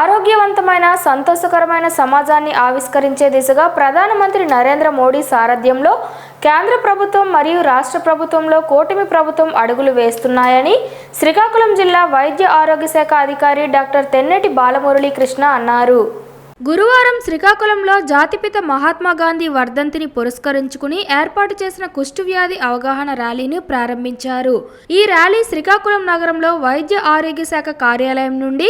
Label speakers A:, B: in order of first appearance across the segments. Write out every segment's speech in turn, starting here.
A: ఆరోగ్యవంతమైన సంతోషకరమైన సమాజాన్ని ఆవిష్కరించే దిశగా ప్రధానమంత్రి నరేంద్ర మోడీ సారథ్యంలో కేంద్ర ప్రభుత్వం మరియు రాష్ట్ర ప్రభుత్వంలో కూటమి ప్రభుత్వం అడుగులు వేస్తున్నాయని శ్రీకాకుళం జిల్లా వైద్య ఆరోగ్య శాఖ అధికారి డాక్టర్ తెన్నటి బాలమురళీకృష్ణ అన్నారు గురువారం శ్రీకాకుళంలో జాతిపిత మహాత్మా గాంధీ వర్ధంతిని పురస్కరించుకుని ఏర్పాటు చేసిన వ్యాధి అవగాహన ర్యాలీని ప్రారంభించారు ఈ ర్యాలీ శ్రీకాకుళం నగరంలో వైద్య ఆరోగ్య శాఖ కార్యాలయం నుండి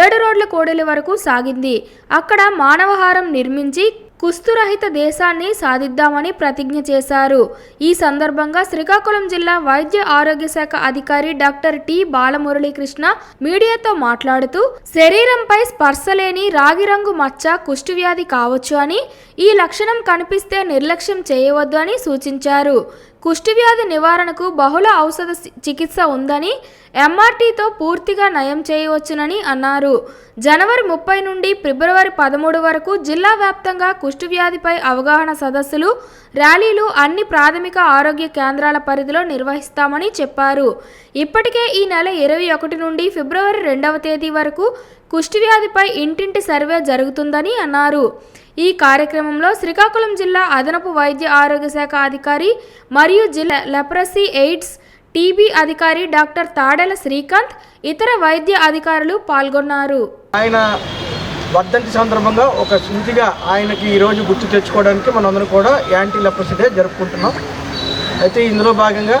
A: ఏడు రోడ్ల కోడలి వరకు సాగింది అక్కడ మానవహారం నిర్మించి కుస్తురహిత దేశాన్ని సాధిద్దామని ప్రతిజ్ఞ చేశారు ఈ సందర్భంగా శ్రీకాకుళం జిల్లా వైద్య ఆరోగ్య శాఖ అధికారి డాక్టర్ టి బాలమురళీకృష్ణ మీడియాతో మాట్లాడుతూ శరీరంపై స్పర్శ లేని రాగిరంగు మచ్చ వ్యాధి కావచ్చు అని ఈ లక్షణం కనిపిస్తే నిర్లక్ష్యం చేయవద్దు అని సూచించారు కుష్ఠవ్యాధి నివారణకు బహుళ ఔషధ చికిత్స ఉందని ఎంఆర్టీతో పూర్తిగా నయం చేయవచ్చునని అన్నారు జనవరి ముప్పై నుండి ఫిబ్రవరి పదమూడు వరకు జిల్లా వ్యాప్తంగా కుష్టివ్యాధిపై అవగాహన సదస్సులు ర్యాలీలు అన్ని ప్రాథమిక ఆరోగ్య కేంద్రాల పరిధిలో నిర్వహిస్తామని చెప్పారు ఇప్పటికే ఈ నెల ఇరవై ఒకటి నుండి ఫిబ్రవరి రెండవ తేదీ వరకు కుష్టివ్యాధిపై ఇంటింటి సర్వే జరుగుతుందని అన్నారు ఈ కార్యక్రమంలో శ్రీకాకుళం జిల్లా అదనపు వైద్య ఆరోగ్య శాఖ అధికారి మరియు జిల్లా లెప్రసీ ఎయిడ్స్ టీబీ అధికారి డాక్టర్ తాడల శ్రీకాంత్ ఇతర వైద్య అధికారులు
B: పాల్గొన్నారు ఆయన వర్ధంతి సందర్భంగా ఒక స్మృతిగా ఆయనకి ఈరోజు గుర్తు తెచ్చుకోవడానికి మనందరం కూడా యాంటీ లెప్రసీ డే జరుపుకుంటున్నాం అయితే ఇందులో భాగంగా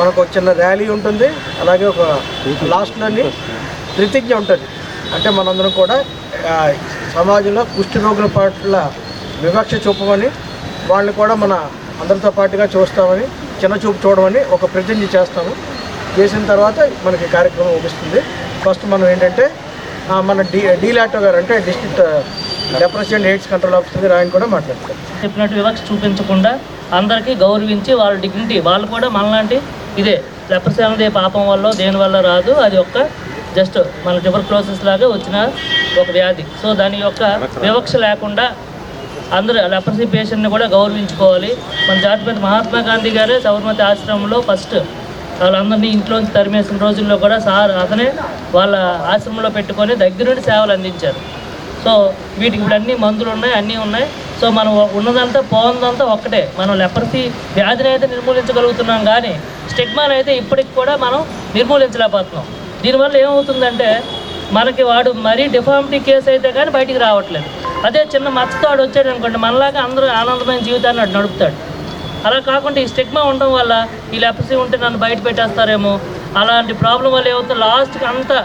B: మనకు చిన్న ర్యాలీ ఉంటుంది అలాగే ఒక లాస్ట్లోని ప్రతిజ్ఞ ఉంటుంది అంటే మనందరం కూడా సమాజంలో కుష్టి రోగుల పట్ల వివక్ష చూపమని వాళ్ళని కూడా మన అందరితో పాటుగా చూస్తామని చిన్న చూపు చూడమని ఒక ప్రతిజ్ఞ చేస్తాము చేసిన తర్వాత మనకి కార్యక్రమం ముగిస్తుంది ఫస్ట్ మనం ఏంటంటే మన డీ డీలాటో గారు అంటే district represent AIDS control officer ఆయన కూడా మాట్లాడతారు
C: చెప్పినట్టు వివక్ష చూపించకుండా అందరికీ గౌరవించి వాళ్ళ డిగ్నిటీ వాళ్ళు కూడా మనలాంటి ఇదే లెప్రసీ అనేది పాపం వల్ల దేనివల్ల రాదు అది ఒక్క జస్ట్ మన ట్యూబర్క్లోసిస్ లాగా వచ్చిన ఒక వ్యాధి సో దాని యొక్క వివక్ష లేకుండా అందరూ లెపర్సీ పేషెంట్ని కూడా గౌరవించుకోవాలి మన జాతిపేత మహాత్మా గాంధీ గారే సబర్మతి ఆశ్రమంలో ఫస్ట్ వాళ్ళందరినీ ఇంట్లోంచి తరిమేసిన రోజుల్లో కూడా సార్ అతనే వాళ్ళ ఆశ్రమంలో పెట్టుకొని దగ్గరుండి సేవలు అందించారు సో వీటికి ఇప్పుడు అన్ని మందులు ఉన్నాయి అన్నీ ఉన్నాయి సో మనం ఉన్నదంతా పోందంతా ఒక్కటే మనం లెపర్సీ వ్యాధిని అయితే నిర్మూలించగలుగుతున్నాం కానీ స్టిగ్మాని అయితే ఇప్పటికి కూడా మనం నిర్మూలించలేకపోతున్నాం దీనివల్ల ఏమవుతుందంటే మనకి వాడు మరీ డిఫార్మిటీ కేసు అయితే కానీ బయటికి రావట్లేదు అదే చిన్న మచ్చతోడు వచ్చాడు అనుకోండి మనలాగా అందరూ ఆనందమైన జీవితాన్ని నడుపుతాడు అలా కాకుండా ఈ స్టిగ్మా ఉండడం వల్ల ఈ లెపసీ ఉంటే నన్ను బయట పెట్టేస్తారేమో అలాంటి ప్రాబ్లం వల్ల ఏమవుతుంది లాస్ట్కి అంతా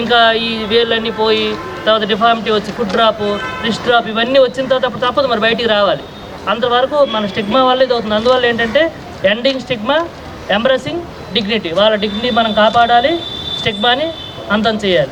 C: ఇంకా ఈ వేళ్ళన్నీ పోయి తర్వాత డిఫార్మిటీ వచ్చి ఫుడ్ డ్రాప్ రిస్ట్ డ్రాప్ ఇవన్నీ వచ్చిన తర్వాత అప్పుడు తప్పదు మరి బయటికి రావాలి అంతవరకు మన స్టిగ్మా వల్ల ఇది అవుతుంది అందువల్ల ఏంటంటే ఎండింగ్ స్టిగ్మా ఎంబ్రసింగ్ డిగ్నిటీ వాళ్ళ డిగ్నిటీ మనం కాపాడాలి స్టెక్ బాని అంతం చేయాలి